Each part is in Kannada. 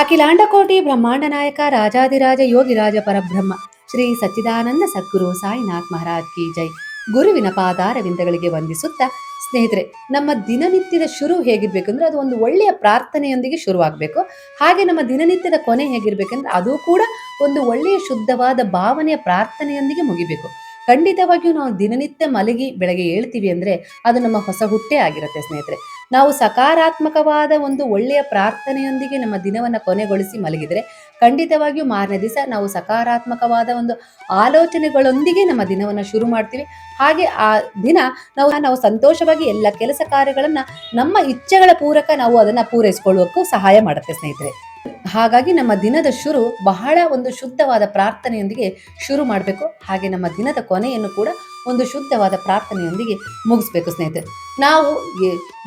ಅಖಿಲಾಂಡಕೋಟಿ ಬ್ರಹ್ಮಾಂಡ ನಾಯಕ ರಾಜಾದಿರಾಜ ಯೋಗಿರಾಜ ಪರಬ್ರಹ್ಮ, ಶ್ರೀ ಸಚ್ಚಿದಾನಂದ ಸದ್ಗುರು ಸಾಯಿನಾಥ್ ಮಹಾರಾಜ್ ಕಿ ಜೈ. ಗುರುವಿನ ಪಾದಾರವಿಂದಗಳಿಗೆ ವಂದಿಸುತ್ತಾ, ಸ್ನೇಹಿತರೆ, ನಮ್ಮ ದಿನನಿತ್ಯದ ಶುರು ಹೇಗಿರ್ಬೇಕಂದ್ರೆ ಅದು ಒಂದು ಒಳ್ಳೆಯ ಪ್ರಾರ್ಥನೆಯೊಂದಿಗೆ ಶುರುವಾಗಬೇಕು. ಹಾಗೆ ನಮ್ಮ ದಿನನಿತ್ಯದ ಕೊನೆ ಹೇಗಿರ್ಬೇಕಂದ್ರೆ ಅದು ಕೂಡ ಒಂದು ಒಳ್ಳೆಯ ಶುದ್ಧವಾದ ಭಾವನೆಯ ಪ್ರಾರ್ಥನೆಯೊಂದಿಗೆ ಮುಗಿಬೇಕು. ಖಂಡಿತವಾಗಿಯೂ ನಾವು ದಿನನಿತ್ಯ ಮಲಗಿ ಬೆಳಗ್ಗೆ ಹೇಳ್ತೀವಿ ಅಂದ್ರೆ ಅದು ನಮ್ಮ ಹೊಸ ಹುಟ್ಟೆ ಆಗಿರುತ್ತೆ ಸ್ನೇಹಿತರೆ. ನಾವು ಸಕಾರಾತ್ಮಕವಾದ ಒಂದು ಒಳ್ಳೆಯ ಪ್ರಾರ್ಥನೆಯೊಂದಿಗೆ ನಮ್ಮ ದಿನವನ್ನು ಕೊನೆಗೊಳಿಸಿ ಮಲಗಿದರೆ ಖಂಡಿತವಾಗಿಯೂ ಮಾರನೇ ದಿವಸ ನಾವು ಸಕಾರಾತ್ಮಕವಾದ ಒಂದು ಆಲೋಚನೆಗಳೊಂದಿಗೆ ನಮ್ಮ ದಿನವನ್ನು ಶುರು ಮಾಡ್ತೀವಿ. ಹಾಗೆ ಆ ದಿನ ನಾವು ನಾವು ಸಂತೋಷವಾಗಿ ಎಲ್ಲ ಕೆಲಸ ಕಾರ್ಯಗಳನ್ನು ನಮ್ಮ ಇಚ್ಛೆಗಳ ಪೂರಕ ನಾವು ಅದನ್ನು ಪೂರೈಸಿಕೊಳ್ಳುವಕ್ಕೂ ಸಹಾಯ ಮಾಡುತ್ತೆ ಸ್ನೇಹಿತರೆ. ಹಾಗಾಗಿ ನಮ್ಮ ದಿನದ ಶುರು ಬಹಳ ಒಂದು ಶುದ್ಧವಾದ ಪ್ರಾರ್ಥನೆಯೊಂದಿಗೆ ಶುರು ಮಾಡಬೇಕು. ಹಾಗೆ ನಮ್ಮ ದಿನದ ಕೊನೆಯನ್ನು ಕೂಡ ಒಂದು ಶುದ್ಧವಾದ ಪ್ರಾರ್ಥನೆಯೊಂದಿಗೆ ಮುಗಿಸ್ಬೇಕು ಸ್ನೇಹಿತರೆ. ನಾವು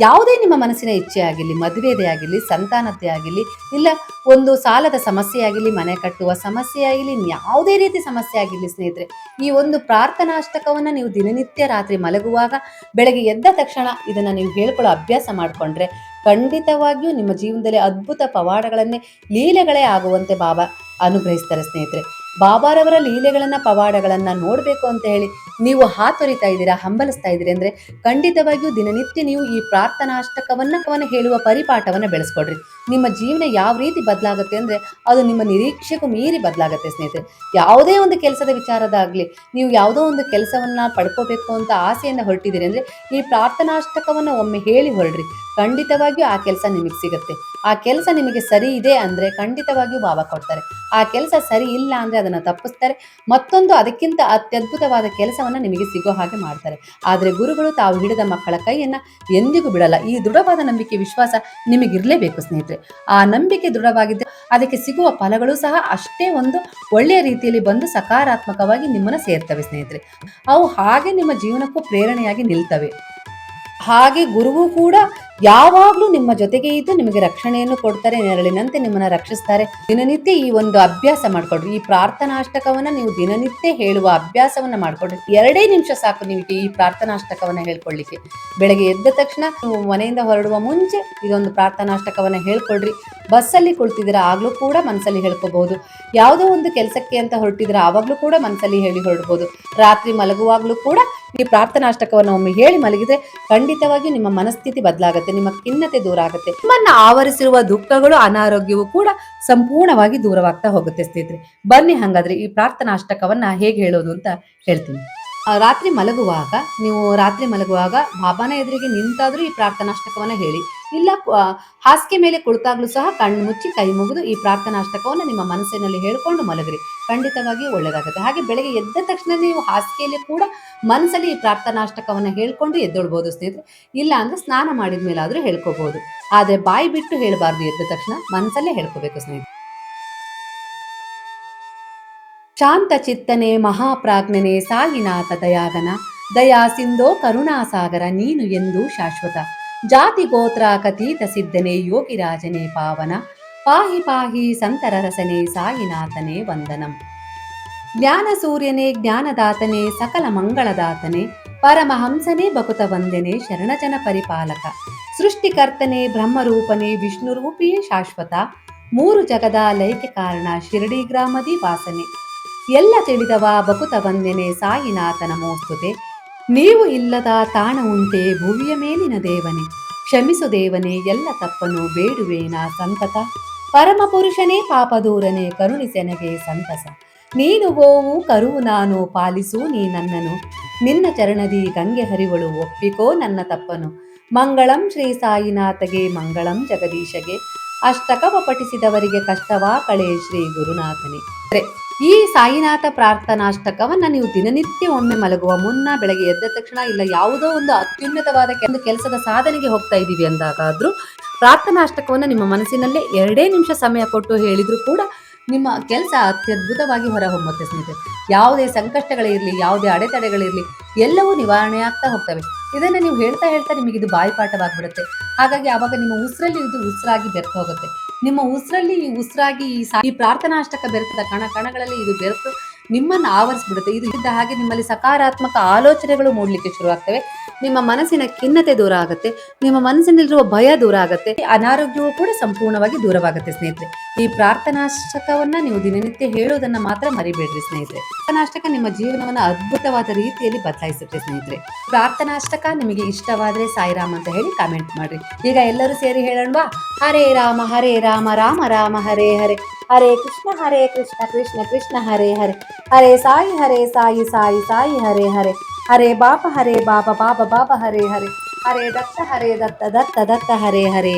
ಯಾವುದೇ ನಿಮ್ಮ ಮನಸ್ಸಿನ ಇಚ್ಛೆ ಆಗಿರಲಿ, ಮದುವೆದೇ ಆಗಿರಲಿ, ಸಂತಾನದ್ದೇ ಆಗಿರಲಿ, ಇಲ್ಲ ಒಂದು ಸಾಲದ ಸಮಸ್ಯೆ ಆಗಿರಲಿ, ಮನೆ ಕಟ್ಟುವ ಸಮಸ್ಯೆ ಆಗಿರಲಿ, ಯಾವುದೇ ರೀತಿ ಸಮಸ್ಯೆ ಆಗಿರಲಿ ಸ್ನೇಹಿತರೆ, ಈ ಒಂದು ಪ್ರಾರ್ಥನಾಷ್ಟಕವನ್ನು ನೀವು ದಿನನಿತ್ಯ ರಾತ್ರಿ ಮಲಗುವಾಗ ಬೆಳಗ್ಗೆ ಎದ್ದ ತಕ್ಷಣ ಇದನ್ನು ನೀವು ಹೇಳ್ಕೊಳ್ಳೋ ಅಭ್ಯಾಸ ಮಾಡಿಕೊಂಡ್ರೆ ಖಂಡಿತವಾಗಿಯೂ ನಿಮ್ಮ ಜೀವನದಲ್ಲಿ ಅದ್ಭುತ ಪವಾಡಗಳನ್ನೇ, ಲೀಲೆಗಳೇ ಆಗುವಂತೆ ಬಾಬಾ ಅನುಗ್ರಹಿಸ್ತಾರೆ ಸ್ನೇಹಿತರೆ. ಬಾಬಾರವರ ಲೀಲೆಗಳನ್ನ, ಪವಾಡಗಳನ್ನ ನೋಡಬೇಕು ಅಂತ ಹೇಳಿ ನೀವು ಹಾತೊರಿತಾ ಇದ್ದೀರಾ, ಹಂಬಲಿಸ್ತಾ ಇದ್ದೀರಿ ಅಂದ್ರೆ ಖಂಡಿತವಾಗಿಯೂ ದಿನನಿತ್ಯ ನೀವು ಈ ಪ್ರಾರ್ಥನಾಷ್ಟಕವನ್ನ ಕವನ ಹೇಳುವ ಪರಿಪಾಠವನ್ನ ಬೆಳೆಸ್ಕೊಡ್ರಿ. ನಿಮ್ಮ ಜೀವನ ಯಾವ ರೀತಿ ಬದಲಾಗುತ್ತೆ ಅಂದ್ರೆ ಅದು ನಿಮ್ಮ ನಿರೀಕ್ಷೆಗೂ ಮೀರಿ ಬದಲಾಗುತ್ತೆ ಸ್ನೇಹಿತರೆ. ಯಾವುದೇ ಒಂದು ಕೆಲಸದ ವಿಚಾರದಾಗ್ಲಿ, ನೀವು ಯಾವುದೋ ಒಂದು ಕೆಲಸವನ್ನ ಪಡ್ಕೋಬೇಕು ಅಂತ ಆಸೆಯಿಂದ ಹೊರಟಿದ್ದೀರಿ ಅಂದ್ರೆ ಈ ಪ್ರಾರ್ಥನಾಷ್ಟಕವನ್ನ ಒಮ್ಮೆ ಹೇಳಿ ಹೊರಡ್ರಿ. ಖಂಡಿತವಾಗಿಯೂ ಆ ಕೆಲಸ ನಿಮಗೆ ಸಿಗುತ್ತೆ. ಆ ಕೆಲಸ ನಿಮಗೆ ಸರಿ ಇದೆ ಅಂದ್ರೆ ಖಂಡಿತವಾಗಿಯೂ ಭಾವ ಕೊಡ್ತಾರೆ. ಆ ಕೆಲಸ ಸರಿ ಇಲ್ಲ ಅಂದ್ರೆ ಅದನ್ನ ತಪ್ಪಿಸ್ತಾರೆ. ಮತ್ತೊಂದು ಅದಕ್ಕಿಂತ ಅತ್ಯದ್ಭುತವಾದ ಕೆಲಸವನ್ನ ನಿಮಗೆ ಸಿಗೋ ಹಾಗೆ ಮಾಡ್ತಾರೆ. ಆದ್ರೆ ಗುರುಗಳು ತಾವು ಹಿಡಿದ ಮಕ್ಕಳ ಕೈಯನ್ನ ಎಂದಿಗೂ ಬಿಡಲ್ಲ. ಈ ದೃಢವಾದ ನಂಬಿಕೆ ವಿಶ್ವಾಸ ನಿಮಗಿರ್ಲೇಬೇಕು ಸ್ನೇಹಿತರೆ. ಆ ನಂಬಿಕೆ ದೃಢವಾಗಿದ್ದು ಅದಕ್ಕೆ ಸಿಗುವ ಫಲಗಳು ಸಹ ಅಷ್ಟೇ ಒಂದು ಒಳ್ಳೆಯ ರೀತಿಯಲ್ಲಿ ಬಂದು ಸಕಾರಾತ್ಮಕವಾಗಿ ನಿಮ್ಮನ್ನ ಸೇರ್ತವೆ ಸ್ನೇಹಿತರೆ. ಅವು ಹಾಗೆ ನಿಮ್ಮ ಜೀವನಕ್ಕೂ ಪ್ರೇರಣೆಯಾಗಿ ನಿಲ್ತವೆ. ಹಾಗೆ ಗುರುವು ಕೂಡ ಯಾವಾಗಲೂ ನಿಮ್ಮ ಜೊತೆಗೆ ಇದ್ದು ನಿಮಗೆ ರಕ್ಷಣೆಯನ್ನು ಕೊಡ್ತಾರೆ, ನೆರಳಿನಂತೆ ನಿಮ್ಮನ್ನ ರಕ್ಷಿಸ್ತಾರೆ. ದಿನನಿತ್ಯ ಈ ಒಂದು ಅಭ್ಯಾಸ ಮಾಡ್ಕೊಡ್ರಿ. ಈ ಪ್ರಾರ್ಥನಾಷ್ಟಕವನ್ನ ನೀವು ದಿನನಿತ್ಯ ಹೇಳುವ ಅಭ್ಯಾಸವನ್ನ ಮಾಡ್ಕೊಡ್ರಿ. ಎರಡೇ ನಿಮಿಷ ಸಾಕು ನೀವು ಈ ಪ್ರಾರ್ಥನಾಷ್ಟಕವನ್ನ ಹೇಳ್ಕೊಳ್ಳಿಕ್ಕೆ ಬೆಳಗ್ಗೆ ಎದ್ದ ತಕ್ಷಣ ನೀವು ಮನೆಯಿಂದ ಹೊರಡುವ ಮುಂಚೆ ಇದೊಂದು ಪ್ರಾರ್ಥನಾಷ್ಟಕವನ್ನ ಹೇಳ್ಕೊಡ್ರಿ. ಬಸ್ಸಲ್ಲಿ ಕುಳಿತಿದ್ದೀರಾ, ಆಗ್ಲೂ ಕೂಡ ಮನಸ್ಸಲ್ಲಿ ಹೇಳ್ಕೋಬಹುದು. ಯಾವುದೋ ಒಂದು ಕೆಲಸಕ್ಕೆ ಅಂತ ಹೊರಟಿದ್ರೆ ಆವಾಗಲೂ ಕೂಡ ಮನಸ್ಸಲ್ಲಿ ಹೇಳಿ ಹೊರಡ್ಬೋದು. ರಾತ್ರಿ ಮಲಗುವಾಗಲೂ ಕೂಡ ಈ ಪ್ರಾರ್ಥನಾಷ್ಟಕವನ್ನು ಒಮ್ಮೆ ಹೇಳಿ ಮಲಗಿದ್ರೆ ಖಂಡಿತವಾಗಿ ನಿಮ್ಮ ಮನಸ್ಥಿತಿ ಬದಲಾಗುತ್ತೆ, ನಿಮ್ಮ ಖಿನ್ನತೆ ದೂರ ಆಗುತ್ತೆ. ನಿಮ್ಮನ್ನ ಆವರಿಸಿರುವ ದುಃಖಗಳು, ಅನಾರೋಗ್ಯವು ಕೂಡ ಸಂಪೂರ್ಣವಾಗಿ ದೂರವಾಗ್ತಾ ಹೋಗುತ್ತೆ ಸ್ನೇಹಿತರೆ. ಬನ್ನಿ ಹಾಗಾದ್ರೆ ಈ ಪ್ರಾರ್ಥನಾಷ್ಟಕವನ್ನ ಹೇಗೆ ಹೇಳೋದು ಅಂತ ಹೇಳ್ತೀನಿ. ರಾತ್ರಿ ಮಲಗುವಾಗ, ನೀವು ರಾತ್ರಿ ಮಲಗುವಾಗ, ಬಾಬಾನ ಎದುರಿಗೆ ನಿಂತಾದ್ರೂ ಈ ಪ್ರಾರ್ಥನಾಷ್ಟಕವನ್ನ ಹೇಳಿ. ಇಲ್ಲ ಹಾಸಿಗೆ ಮೇಲೆ ಕುಳಿತಾಗ್ಲೂ ಸಹ ಕಣ್ಣು ಮುಚ್ಚಿ ಕೈ ಮುಗಿದು ಈ ಪ್ರಾರ್ಥನಾಷ್ಟಕವನ್ನು ನಿಮ್ಮ ಮನಸ್ಸಿನಲ್ಲಿ ಹೇಳ್ಕೊಂಡು ಮಲಗ್ರಿ. ಖಂಡಿತವಾಗಿ ಒಳ್ಳೆಯದಾಗುತ್ತೆ. ಹಾಗೆ ಬೆಳಗ್ಗೆ ಎದ್ದ ತಕ್ಷಣ ನೀವು ಹಾಸಿಗೆಯಲ್ಲಿ ಕೂಡ ಮನಸ್ಸಲ್ಲಿ ಈ ಪ್ರಾರ್ಥನಾಷ್ಟಕವನ್ನು ಹೇಳ್ಕೊಂಡು ಎದ್ದೊಳ್ಬೋದು ಸ್ನೇಹಿತರೆ. ಇಲ್ಲ ಅಂದ್ರೆ ಸ್ನಾನ ಮಾಡಿದ ಮೇಲೆ ಆದರೂ ಹೇಳ್ಕೋಬಹುದು ಆದರೆ ಬಾಯಿ ಬಿಟ್ಟು ಹೇಳಬಾರ್ದು ಎದ್ದ ತಕ್ಷಣ ಮನಸ್ಸಲ್ಲೇ ಹೇಳ್ಕೋಬೇಕು ಸ್ನೇಹಿತರೆ. ಶಾಂತ ಚಿತ್ತನೆ, ಮಹಾಪ್ರಾಜ್ಞನೆ, ಸಾಯಿನಾಥ ದಯಾಗನ, ದಯಾ ಸಿಂಧೋ ಕರುಣಾಸಾಗರ, ನೀನು ಎಂದು ಶಾಶ್ವತ. ಜಾತಿ ಗೋತ್ರ ಕತೀತ ಸಿದ್ಧನೆ ಯೋಗಿರಾಜನೇ ಪಾವನ. ಪಾಹಿ ಪಾಹಿ ಸಂತರ ರಸನೆ ಸಾಯಿನಾಥನೇ ವಂದನಂ. ಜ್ಞಾನ ಸೂರ್ಯನೇ ಜ್ಞಾನದಾತನೇ ಸಕಲ ಮಂಗಳದಾತನೇ. ಪರಮಹಂಸನೇ ಬಕುತ ವಂದನೆ ಶರಣಜನ ಪರಿಪಾಲಕ. ಸೃಷ್ಟಿಕರ್ತನೆ ವಿಷ್ಣು ರೂಪಿಯೇ ಶಾಶ್ವತ. ಮೂರು ಜಗದ ಲೈಕ್ಯ ಕಾರಣ ಶಿರಡಿ ಗ್ರಾಮದಿ ವಾಸನೆ. ಎಲ್ಲ ತಿಳಿದವ ಬಕುತ ವಂದನೆ ಸಾಯಿನಾಥನ ಮೋಸ್ತುತೆ ನೀವು ಇಲ್ಲದ ತಾಣ ಉಂಟೆ ಭುವಿಯ ಮೇಲಿನ ದೇವನೇ. ಕ್ಷಮಿಸು ದೇವನೇ, ಎಲ್ಲ ತಪ್ಪನು ಬೇಡುವೇನ ಸಂತತ. ಪರಮಪುರುಷನೇ ಪಾಪದೂರನೇ ಕರುಣಿಸೆನಗೆ ಸಂತಸ. ನೀನು ಗೋವು ಕರುವು ನಾನು ಪಾಲಿಸು, ನೀ ನನ್ನನು. ನಿನ್ನ ಚರಣದಿ ಗಂಗೆ ಹರಿವಳು ಒಪ್ಪಿಕೋ ನನ್ನ ತಪ್ಪನು. ಮಂಗಳಂ ಶ್ರೀ ಸಾಯಿನಾಥಗೆ, ಮಂಗಳಂ ಜಗದೀಶಗೆ. ಅಷ್ಟಕವ ಪಠಿಸಿದವರಿಗೆ ಕಷ್ಟವಾ ಕಳೆ ಶ್ರೀ ಗುರುನಾಥನೇ. ಈ ಸಾಯಿನಾಥ ಪ್ರಾರ್ಥನಾಷ್ಟಕವನ್ನ ನೀವು ದಿನನಿತ್ಯ ಒಮ್ಮೆ ಮಲಗುವ ಮುನ್ನ ಬೆಳಗ್ಗೆ ಎದ್ದ ತಕ್ಷಣ ಇಲ್ಲ ಯಾವುದೋ ಒಂದು ಅತ್ಯುನ್ನತವಾದ ಒಂದು ಕೆಲಸದ ಸಾಧನೆಗೆ ಹೋಗ್ತಾ ಇದ್ದೀವಿ ಅಂದಾಗಾದ್ರೂ ಪ್ರಾರ್ಥನಾಷ್ಟಕವನ್ನು ನಿಮ್ಮ ಮನಸ್ಸಿನಲ್ಲೇ ಎರಡೇ ನಿಮಿಷ ಸಮಯ ಕೊಟ್ಟು ಹೇಳಿದ್ರು ಕೂಡ ನಿಮ್ಮ ಕೆಲಸ ಅತ್ಯದ್ಭುತವಾಗಿ ಹೊರಹೊಮ್ಮುತ್ತೆ ಸ್ನೇಹಿತರೆ. ಯಾವುದೇ ಸಂಕಷ್ಟಗಳಿರಲಿ, ಯಾವುದೇ ಅಡೆತಡೆಗಳಿರಲಿ, ಎಲ್ಲವೂ ನಿವಾರಣೆ ಆಗ್ತಾ ಹೋಗ್ತವೆ. ಇದನ್ನು ನೀವು ಹೇಳ್ತಾ ಹೇಳ್ತಾ ನಿಮಗೆ ಇದು ಬಾಯಿಪಾಠವಾಗಿಬಿಡುತ್ತೆ. ಹಾಗಾಗಿ ಆವಾಗ ನಿಮ್ಮ ಉಸಿರಲ್ಲಿ ಇದು ಉಸಿರಾಗಿ ಬೆರೆತು ಹೋಗುತ್ತೆ. ನಿಮ್ಮ ಉಸಿರಲ್ಲಿ ಈ ಉಸಿರಾಗಿ ಈ ಪ್ರಾರ್ಥನಾಷ್ಟಕ ಬೆರೆತದ ಕಣ ಕಣಗಳಲ್ಲಿ ಇದು ಬೆರೆತು ನಿಮ್ಮನ್ನು ಆವರಿಸ್ಬಿಡುತ್ತೆ. ಇದು ಇದ್ದ ಹಾಗೆ ನಿಮ್ಮಲ್ಲಿ ಸಕಾರಾತ್ಮಕ ಆಲೋಚನೆಗಳು ಮೂಡಲಿಕ್ಕೆ ಶುರುವಾಗ್ತವೆ. ನಿಮ್ಮ ಮನಸ್ಸಿನ ಖಿನ್ನತೆ ದೂರ ಆಗುತ್ತೆ. ನಿಮ್ಮ ಮನಸ್ಸಿನಲ್ಲಿರುವ ಭಯ ದೂರ ಆಗುತ್ತೆ. ಅನಾರೋಗ್ಯವು ಕೂಡ ಸಂಪೂರ್ಣವಾಗಿ ದೂರವಾಗುತ್ತೆ ಸ್ನೇಹಿತರೆ. ಈ ಪ್ರಾರ್ಥನಾಷ್ಟಕವನ್ನ ನೀವು ದಿನನಿತ್ಯ ಹೇಳೋದನ್ನ ಮಾತ್ರ ಮರಿಬೇಡ್ರಿ ಸ್ನೇಹಿತರೆ. ಪ್ರಾರ್ಥನಾಷ್ಟಕ ನಿಮ್ಮ ಜೀವನವನ್ನ ಅದ್ಭುತವಾದ ರೀತಿಯಲ್ಲಿ ಬದಲಾಯಿಸುತ್ತೆ ಸ್ನೇಹಿತರೆ. ಪ್ರಾರ್ಥನಾಷ್ಟಕ ನಿಮಗೆ ಇಷ್ಟವಾದ್ರೆ ಸಾಯಿರಾಮ್ ಅಂತ ಹೇಳಿ ಕಾಮೆಂಟ್ ಮಾಡ್ರಿ. ಈಗ ಎಲ್ಲರೂ ಸೇರಿ ಹೇಳೋಣವಾ? ಹರೇ ರಾಮ ಹರೇ ರಾಮ ರಾಮ ರಾಮ, ಹರೇ ಹರೇ. ಹರೇ ಕೃಷ್ಣ ಹರೇ ಕೃಷ್ಣ ಕೃಷ್ಣ ಕೃಷ್ಣ ಹರೇ ಹರೇ ಹರೇ ಸಾಯಿ ಹರೇ ಸಾಯಿ ಸಾಯಿ ಸಾಯಿ ಹರೇ ಹರೇ ಹರೇ ಬಾಪ ಹರೇ ಬಾಪ ಬಾಪ ಬಾಪ ಹರೇ ಹರೇ ಹರೇ ದತ್ತ ಹರೇ ದತ್ತ ದತ್ತ ದತ್ತ ಹರೇ ಹರೇ